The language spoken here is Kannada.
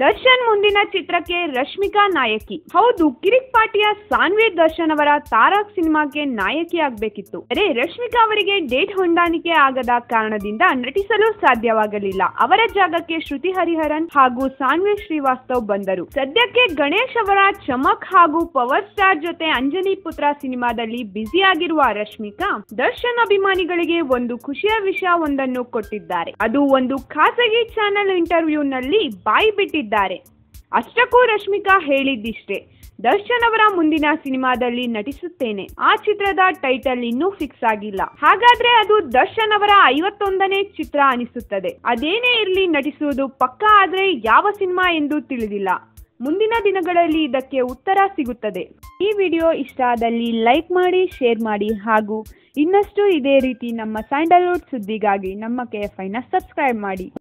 ದರ್ಶನ್ ಮುಂದಿನ ಚಿತ್ರಕ್ಕೆ ರಶ್ಮಿಕಾ ನಾಯಕಿ. ಹೌದು, ಕಿರಿಕ್ ಪಾಟಿಯ ಸಾನ್ವಿ ದರ್ಶನ್ ಅವರ ತಾರಕ್ ಸಿನಿಮಾಕ್ಕೆ ನಾಯಕಿ ಆಗಬೇಕಿತ್ತು. ಅರೆ, ರಶ್ಮಿಕಾ ಅವರಿಗೆ ಡೇಟ್ ಹೊಂದಾಣಿಕೆ ಆಗದ ಕಾರಣದಿಂದ ನಟಿಸಲು ಸಾಧ್ಯವಾಗಲಿಲ್ಲ. ಅವರ ಜಾಗಕ್ಕೆ ಶ್ರುತಿ ಹರಿಹರನ್ ಹಾಗೂ ಸಾನ್ವಿ ಶ್ರೀವಾಸ್ತವ್ ಬಂದರು. ಸದ್ಯಕ್ಕೆ ಗಣೇಶ್ ಅವರ ಚಮಕ್ ಹಾಗೂ ಪವರ್ ಸ್ಟಾರ್ ಜೊತೆ ಅಂಜನಿ ಪುತ್ರ ಸಿನಿಮಾದಲ್ಲಿ ಬ್ಯುಸಿಯಾಗಿರುವ ರಶ್ಮಿಕಾ, ದರ್ಶನ್ ಅಭಿಮಾನಿಗಳಿಗೆ ಒಂದು ಖುಷಿಯ ವಿಷಯ ಒಂದನ್ನು ಕೊಟ್ಟಿದ್ದಾರೆ. ಅದು ಒಂದು ಖಾಸಗಿ ಚಾನೆಲ್ ಇಂಟರ್ವ್ಯೂನಲ್ಲಿ ಬಾಯಿ ಅಷ್ಟಕ್ಕೂ ರಶ್ಮಿಕಾ ಹೇಳಿದ್ದಿಷ್ಟೇ. ದರ್ಶನ್ ಅವರ ಮುಂದಿನ ಸಿನಿಮಾದಲ್ಲಿ ನಟಿಸುತ್ತೇನೆ. ಆ ಚಿತ್ರದ ಟೈಟಲ್ ಇನ್ನೂ ಫಿಕ್ಸ್ ಆಗಿಲ್ಲ. ಹಾಗಾದ್ರೆ ಅದು ದರ್ಶನ್ ಅವರ ಐವತ್ತೊಂದನೇ ಚಿತ್ರ ಅನಿಸುತ್ತದೆ. ಅದೇನೇ ಇರಲಿ ನಟಿಸುವುದು ಪಕ್ಕಾ ಆದ್ರೆ ಯಾವ ಸಿನಿಮಾ ಎಂದು ತಿಳಿದಿಲ್ಲ. ಮುಂದಿನ ದಿನಗಳಲ್ಲಿ ಇದಕ್ಕೆ ಉತ್ತರ ಸಿಗುತ್ತದೆ. ಈ ವಿಡಿಯೋ ಇಷ್ಟ ಆದಲ್ಲಿ ಲೈಕ್ ಮಾಡಿ, ಶೇರ್ ಮಾಡಿ ಹಾಗೂ ಇನ್ನಷ್ಟು ಇದೇ ರೀತಿ ನಮ್ಮ ಸ್ಯಾಂಡಲ್ವುಡ್ ಸುದ್ದಿಗಾಗಿ ನಮ್ಮ ಕೆ ಎಫ್ ಐನ ಸಬ್ಸ್ಕ್ರೈಬ್ ಮಾಡಿ.